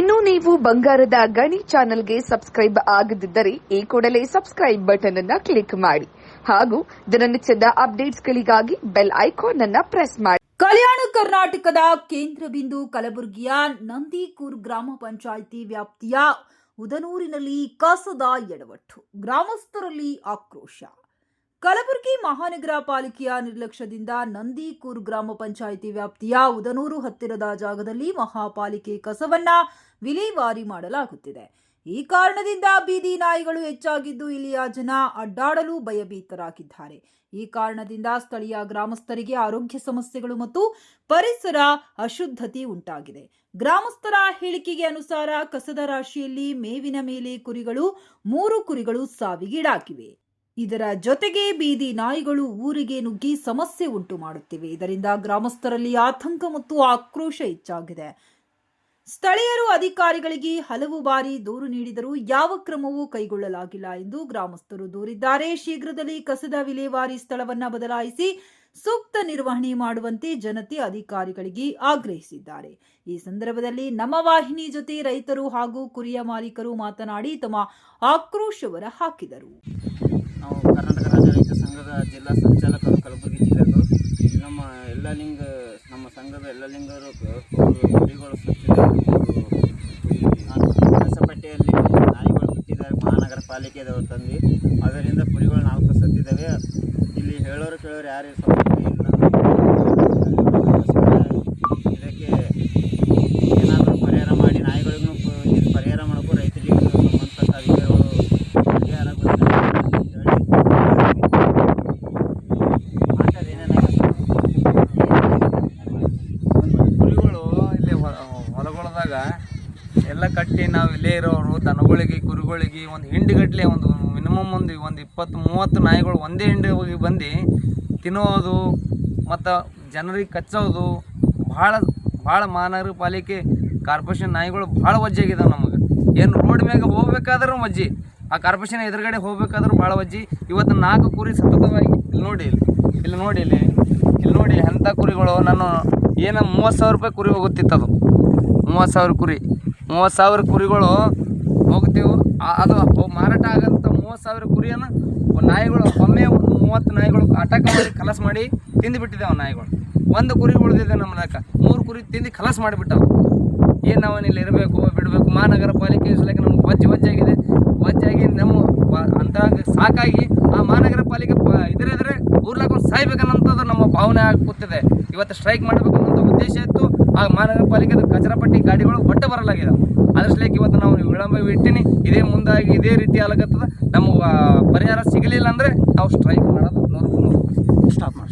ಇನ್ನು ನೀವು ಬಂಗಾರದ ಗಣಿ ಚಾನೆಲ್ಗೆ ಸಬ್ಸ್ಕ್ರೈಬ್ ಆಗದಿದ್ದರೆ ಈ ಕೂಡಲೇ ಸಬ್ಸ್ಕ್ರೈಬ್ ಬಟನ್ ಅನ್ನ ಕ್ಲಿಕ್ ಮಾಡಿ ಹಾಗೂ ದಿನನಿತ್ಯದ ಅಪ್ಡೇಟ್ಸ್ಗಳಿಗಾಗಿ ಬೆಲ್ ಐಕಾನ್ ಅನ್ನ ಪ್ರೆಸ್ ಮಾಡಿ. ಕಲ್ಯಾಣ ಕರ್ನಾಟಕದ ಕೇಂದ್ರ ಬಿಂದು ಕಲಬುರಗಿಯ ನಂದಿಕೂರ್ ಗ್ರಾಮ ಪಂಚಾಯಿತಿ ವ್ಯಾಪ್ತಿಯ ಉದನೂರಿನಲ್ಲಿ ಕಸದ ಎಡವಟ್ಟು, ಗ್ರಾಮಸ್ಥರಲ್ಲಿ ಆಕ್ರೋಶ. ಕಲಬುರಗಿ ಮಹಾನಗರ ಪಾಲಿಕೆಯ ನಿರ್ಲಕ್ಷ್ಯದಿಂದ ನಂದಿಕೂರ್ ಗ್ರಾಮ ಪಂಚಾಯಿತಿ ವ್ಯಾಪ್ತಿಯ ಉದನೂರು ಹತ್ತಿರದ ಜಾಗದಲ್ಲಿ ಮಹಾಪಾಲಿಕೆ ಕಸವನ್ನ ವಿಲೇವಾರಿ ಮಾಡಲಾಗುತ್ತಿದೆ. ಈ ಕಾರಣದಿಂದ ಬೀದಿ ನಾಯಿಗಳು ಹೆಚ್ಚಾಗಿದ್ದು ಇಲ್ಲಿಯ ಜನ ಅಡ್ಡಾಡಲು ಭಯಭೀತರಾಗಿದ್ದಾರೆ. ಈ ಕಾರಣದಿಂದ ಸ್ಥಳೀಯ ಗ್ರಾಮಸ್ಥರಿಗೆ ಆರೋಗ್ಯ ಸಮಸ್ಯೆಗಳು ಮತ್ತು ಪರಿಸರ ಅಶುದ್ಧತೆ ಉಂಟಾಗಿದೆ. ಗ್ರಾಮಸ್ಥರ ಹೇಳಿಕೆಗೆ ಅನುಸಾರ ಕಸದ ರಾಶಿಯಲ್ಲಿ ಮೇವಿನ ಮೇಲೆ ಕುರಿಗಳು, ಮೂರು ಕುರಿಗಳು ಸಾವಿಗೀಡಾಗಿವೆ. ಇದರ ಜೊತೆಗೆ ಬೀದಿ ನಾಯಿಗಳು ಊರಿಗೆ ನುಗ್ಗಿ ಸಮಸ್ಯೆ ಉಂಟು ಮಾಡುತ್ತಿವೆ. ಇದರಿಂದ ಗ್ರಾಮಸ್ಥರಲ್ಲಿ ಆತಂಕ ಮತ್ತು ಆಕ್ರೋಶ ಹೆಚ್ಚಾಗಿದೆ. ಸ್ಥಳೀಯರು ಅಧಿಕಾರಿಗಳಿಗೆ ಹಲವು ಬಾರಿ ದೂರು ನೀಡಿದರೂ ಯಾವ ಕ್ರಮವೂ ಕೈಗೊಳ್ಳಲಾಗಿಲ್ಲ ಎಂದು ಗ್ರಾಮಸ್ಥರು ದೂರಿದ್ದಾರೆ. ಶೀಘ್ರದಲ್ಲಿ ಕಸದ ವಿಲೇವಾರಿ ಸ್ಥಳವನ್ನ ಬದಲಾಯಿಸಿ ಸೂಕ್ತ ನಿರ್ವಹಣೆ ಮಾಡುವಂತೆ ಜನತೆ ಅಧಿಕಾರಿಗಳಿಗೆ ಆಗ್ರಹಿಸಿದ್ದಾರೆ. ಈ ಸಂದರ್ಭದಲ್ಲಿ ನಮ್ಮ ವಾಹಿನಿ ಜೊತೆ ರೈತರು ಹಾಗೂ ಕುರಿಯ ಮಾಲೀಕರು ಮಾತನಾಡಿ ತಮ್ಮ ಆಕ್ರೋಶವರ ಹಾಕಿದರು ನಾವು ಕರ್ನಾಟಕ ರಾಜ್ಯ ರೈತ ಸಂಘದ ಜಿಲ್ಲಾ ಸಂಚಾಲಕರು ಕಲಬುರಗಿ ಜಿಲ್ಲೆಯವರು. ನಮ್ಮ ಎಲ್ಲ ಲಿಂಗ, ನಮ್ಮ ಸಂಘದ ಎಲ್ಲ ಲಿಂಗರು ಕುರಿಗಳು ಕಸಪಟ್ಟಿಯಲ್ಲಿ ನಾಯಿಗಳು ಬಿಟ್ಟಿದ್ದಾರೆ ಮಹಾನಗರ ಪಾಲಿಕೆಯವರು ತಂದು, ಅದರಿಂದ ಕುರಿಗಳು ನಾಲ್ಕು ಸತ್ತಿದ್ದಾವೆ. ಇಲ್ಲಿ ಹೇಳೋರು ಕೇಳೋರು ಯಾರು ಸಮಸ್ಯೆ ಇಲ್ಲ ಅದಕ್ಕೋಸ್ಕರ ಇದಕ್ಕೆ ಏನಾದರೂ ಪರಿಹಾರ ಮಾಡಿ ನಾಯಿಗಳಿಗೂ ಪ- ಇದು ಪರಿಹಾರ ಮಾಡೋಕ್ಕೂ ರೈತರಿಗೆ ಸಂಬಂಧಪಟ್ಟ ಅಧಿಕಾರಿಗಳು ಪರಿಹಾರ ಕೊಡ್ತಾರೆ ಅಂತ ಹೇಳಿ ಮಾತಾಡಿ ಕುರಿಗಳು ಇಲ್ಲಿ ಹೊಲ- ಹೊಲಗೊಳದಾಗ ಎಲ್ಲ ಕಟ್ಟಿ ನಾವು ಇಲ್ಲೇ ಇರೋರು, ದನಗಳಿಗೆ, ಕುರಿಗಳಿಗೆ ಒಂದು ಹಿಂಡಿಗಟ್ಟಲೆ ಒಂದು ಮಿನಿಮಮ್ ಒಂದು ಒಂದು ಇಪ್ಪತ್ತು, ಮೂವತ್ತು ನಾಯಿಗಳು ಒಂದೇ ಹಿಂಡಿ ಹೋಗಿ ಬಂದು ತಿನ್ನೋದು ಮತ್ತು ಜನರಿಗೆ ಕಚ್ಚೋದು ಭಾಳ ಭಾಳ ಮಹಾನಗರ ಪಾಲಿಕೆ ಕಾರ್ಪೊರೇಷನ್ ನಾಯಿಗಳು ಭಾಳ ವಜ್ಜೆ ಆಗಿದಾವೆ ನಮಗೆ. ಏನು ರೋಡ್ ಮ್ಯಾಗೆ ಹೋಗ್ಬೇಕಾದ್ರೂ ಮಜ್ಜಿ ಆ ಕಾರ್ಪೊರೇಷನ್ ಎದುರುಗಡೆ ಹೋಗ್ಬೇಕಾದ್ರೂ ಭಾಳ ವಜ್ಜಿ. ಇವತ್ತು ನಾಲ್ಕು ಕುರಿ ಸತತವಾಗಿ ಇಲ್ಲಿ ನೋಡಿ ಇಲ್ಲಿ ಇಲ್ಲಿ ನೋಡಿ ಇಲ್ಲಿ ಇಲ್ಲಿ ನೋಡಿ ಅಂಥ ಕುರಿಗಳು, ನಾನು ಏನೋ ಮೂವತ್ತು ಸಾವಿರ ರೂಪಾಯಿ ಕುರಿ ಹೋಗುತ್ತಿತ್ತದು. ಮೂವತ್ತು ಸಾವಿರ ಕುರಿ. ಮೂವತ್ತು ಸಾವಿರ ಕುರಿಗಳು ಹೋಗ್ತೀವಿ. ಅದು ಮಾರಾಟ ಆಗಂತ ಮೂವತ್ತು ಸಾವಿರ ಕುರಿಯನ್ನು ನಾಯಿಗಳು, ಒಮ್ಮೆ ಒಂದು ಮೂವತ್ತು ನಾಯಿಗಳು ಅಟಕ ಮಾಡಿ, ಕಲಸ ಮಾಡಿ ತಿಂದು ನಾಯಿಗಳು. ಒಂದು ಕುರಿ ಉಳಿದಿದೆ ನಮ್ಮ ಲೆಕ್ಕ. ಮೂರು ಕುರಿ ತಿಂದು ಕಲಸ ಮಾಡಿಬಿಟ್ಟವು. ಏನು ನಾವು ಇಲ್ಲಿ ಇರಬೇಕು, ಬಿಡಬೇಕು? ಮಹಾನಗರ ಪಾಲಿಕೆ ಸಲಕ್ಕೆ ನಮ್ಗೆ ವಜ್ಜೆ ವಜ್ಜಾಗಿದೆ ವಜ್ಜಾಗಿ ನಮ್ಮ ಅಂತ ಸಾಕಾಗಿ ಆ ಮಹಾನಗರ ಪಾಲಿಕೆ ಇದ್ರೆ ಊರ್ಲಾಕೊಂಡು ಸಾಯ್ಬೇಕನ್ನೋಂಥದ್ದು ನಮ್ಮ ಭಾವನೆ ಆಗಿ ಕೂತಿದೆ ಇವತ್ತು ಸ್ಟ್ರೈಕ್ ಮಾಡಬೇಕನ್ನೋಂಥ ಉದ್ದೇಶ ಇತ್ತು. ಆ ಮಹಾನಗರ ಕಚರಪಟ್ಟಿ ಕಚರಾ ಪಟ್ಟಿ ಗಾಡಿಗಳು ಒಟ್ಟು ಬರಲಾಗಿದೆ. ಅದರ ಸಲಕ್ಕೆ ಇವತ್ತು ನಾವು ವಿಳಂಬ ಇಟ್ಟಿನಿ. ಇದೇ ಮುಂದಾಗಿ ಇದೇ ರೀತಿ ಆಗತ್ತದ ನಮಗೆ ಪರಿಹಾರ ಸಿಗಲಿಲ್ಲ ಅಂದರೆ ನಾವು ಸ್ಟ್ರೈಕ್ ಮಾಡೋದು ನೂರು. ಸ್ಟಾಪ್ ಮಾಡಿ.